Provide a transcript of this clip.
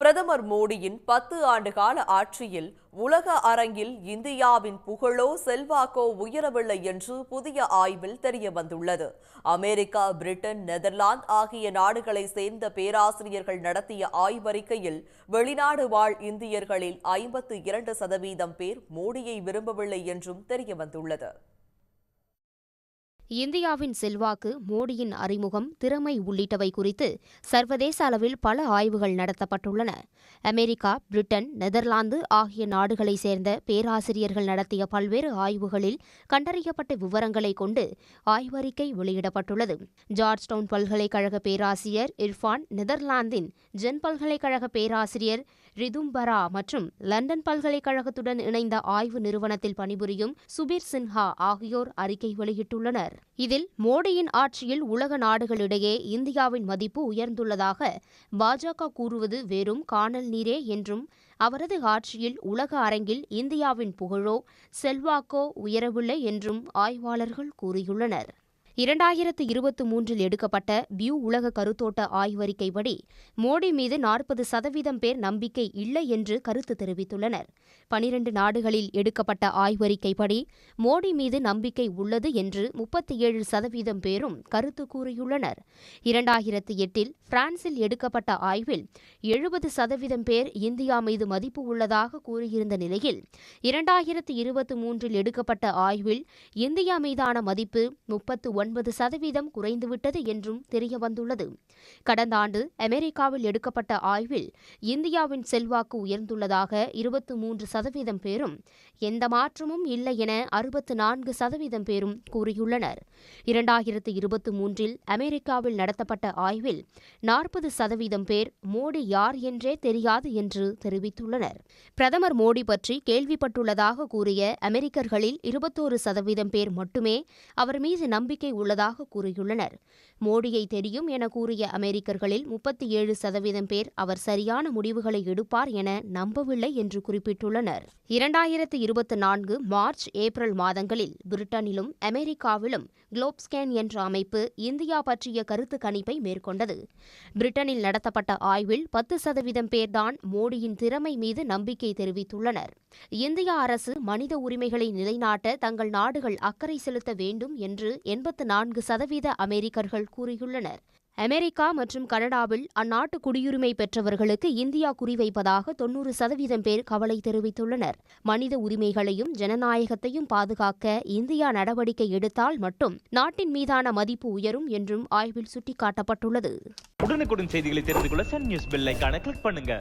பிரதமர் மோடியின் பத்து ஆண்டுகால ஆட்சியில் உலக அரங்கில் இந்தியாவின் புகழோ செல்வாக்கோ உயரவில்லை என்று புதிய ஆய்வில் தெரிய வந்துள்ளது அமெரிக்கா பிரிட்டன் நெதர்லாந்து ஆகிய நாடுகளை சேர்ந்த பேராசிரியர்கள் நடத்திய ஆய்வறிக்கையில் வெளிநாடு வாழ் இந்தியர்களில் ஐம்பத்து இரண்டு சதவீதம் பேர் மோடியை விரும்பவில்லை என்றும் தெரிய வந்துள்ளது இந்தியாவின் செல்வாக்கு மோடியின் அறிமுகம் திறமை உள்ளிட்டவை குறித்து சர்வதேச அளவில் பல ஆய்வுகள் நடத்தப்பட்டுள்ளன. அமெரிக்கா பிரிட்டன் நெதர்லாந்து ஆகிய நாடுகளைச் சேர்ந்த பேராசிரியர்கள் நடத்திய பல்வேறு ஆய்வுகளில் கண்டறியப்பட்ட விவரங்களை கொண்டு ஆய்வறிக்கை வெளியிடப்பட்டுள்ளது. ஜார்ஜ் டவுன் பல்கலைக்கழக பேராசிரியர் இர்ஃபான் நெதர்லாந்தின் ஜென் பல்கலைக்கழக பேராசிரியர் ரிதும்பரா மற்றும் லண்டன் பல்கலைக்கழகத்துடன் இணைந்த ஆய்வு நிறுவனத்தில் பணிபுரியும் சுபீர் சின்ஹா ஆகியோர் அறிக்கை வெளியிட்டுள்ளனர். இதில் மோடியின் ஆட்சியில் உலக நாடுகளிடையே இந்தியாவின் மதிப்பு உயர்ந்துள்ளதாக பாஜக கூறுவது வெறும் காணல் நீரே என்றும் அவரது ஆட்சியில் உலக அரங்கில் இந்தியாவின் புகழோ செல்வாக்கோ உயரவில்லை என்றும் ஆய்வாளர்கள் கூறியுள்ளனர். இரண்டாயிரத்து இருபத்தி மூன்றில் எடுக்கப்பட்ட பியூ உலக கருத்தோட்ட ஆய்வறிக்கைப்படி மோடி மீது நாற்பது சதவீதம் பேர் நம்பிக்கை இல்லை என்று கருத்து தெரிவித்துள்ளனர். பனிரண்டு நாடுகளில் எடுக்கப்பட்ட ஆய்வறிக்கைப்படி மோடி மீது நம்பிக்கை உள்ளது என்று முப்பத்தி ஏழு சதவீதம் பேரும் கருத்து கூறியுள்ளனர். இரண்டாயிரத்து எட்டில் பிரான்சில் எடுக்கப்பட்ட ஆய்வில் எழுபது சதவீதம் பேர் இந்தியா மீது மதிப்பு உள்ளதாக கூறியிருந்த நிலையில் இரண்டாயிரத்து இருபத்தி மூன்றில் எடுக்கப்பட்ட ஆய்வில் இந்தியா மீதான மதிப்பு முப்பத்து ஒன்பது சதவீதம் குறைந்துவிட்டது என்றும் தெரியவந்துள்ளது. கடந்த ஆண்டு அமெரிக்காவில் எடுக்கப்பட்ட ஆய்வில் இந்தியாவின் செல்வாக்கு உயர்ந்துள்ளதாக இருபத்து மூன்று சதவீதம் பேரும் எந்த மாற்றமும் இல்லை என அறுபத்து நான்கு சதவீதம் பேரும் கூறியுள்ளனர். இரண்டாயிரத்து இருபத்தி மூன்றில் அமெரிக்காவில் நடத்தப்பட்ட ஆய்வில் நாற்பது சதவீதம் பேர் மோடி யார் என்றே தெரியாது என்று தெரிவித்துள்ளனர். பிரதமர் மோடி பற்றி கேள்விப்பட்டுள்ளதாக கூறிய அமெரிக்கர்களில் இருபத்தோரு சதவீதம் பேர் மட்டுமே அவர் மீது நம்பிக்கை உள்ளதாக கூறியுள்ளனர். மோடியை தெரியும் என கூறிய அமெரிக்கர்களில் முப்பத்தி ஏழு சதவீதம் பேர் அவர் சரியான முடிவுகளை எடுப்பார் என நம்பவில்லை என்று குறிப்பிட்டுள்ளனர். இரண்டாயிரத்து இருபத்தி நான்கு மார்ச் ஏப்ரல் மாதங்களில் பிரிட்டனிலும் அமெரிக்காவிலும் குளோப்ஸ்கேன் என்ற அமைப்பு இந்தியா பற்றிய கருத்து கணிப்பை மேற்கொண்டது. பிரிட்டனில் நடத்தப்பட்ட ஆய்வில் பத்து சதவீதம் பேர்தான் மோடியின் திறமை மீது நம்பிக்கை தெரிவித்துள்ளனர். இந்திய அரசு மனித உரிமைகளை நிலைநாட்ட தங்கள் நாடுகள் அக்கறை செலுத்த வேண்டும் என்று எண்பத்தி நான்கு சதவீத அமெரிக்கர்கள் கூறியுள்ளனர். அமெரிக்கா மற்றும் கனடாவில் அந்நாட்டு குடியுரிமை பெற்றவர்களுக்கு இந்தியா குறிவைப்பதாக தொன்னூறு சதவீதம் பேர் கவலை தெரிவித்துள்ளனர். மனித உரிமைகளையும் ஜனநாயகத்தையும் பாதுகாக்க இந்தியா நடவடிக்கை எடுத்தால் மட்டும் நாட்டின் மீதான மதிப்பு உயரும் என்றும் ஆய்வில் சுட்டிக்காட்டப்பட்டுள்ளது. உடனுக்குடன் செய்திகளை தெரிந்து கொள்ள சன் நியூஸ் பெல் கிளிக் பண்ணுங்க.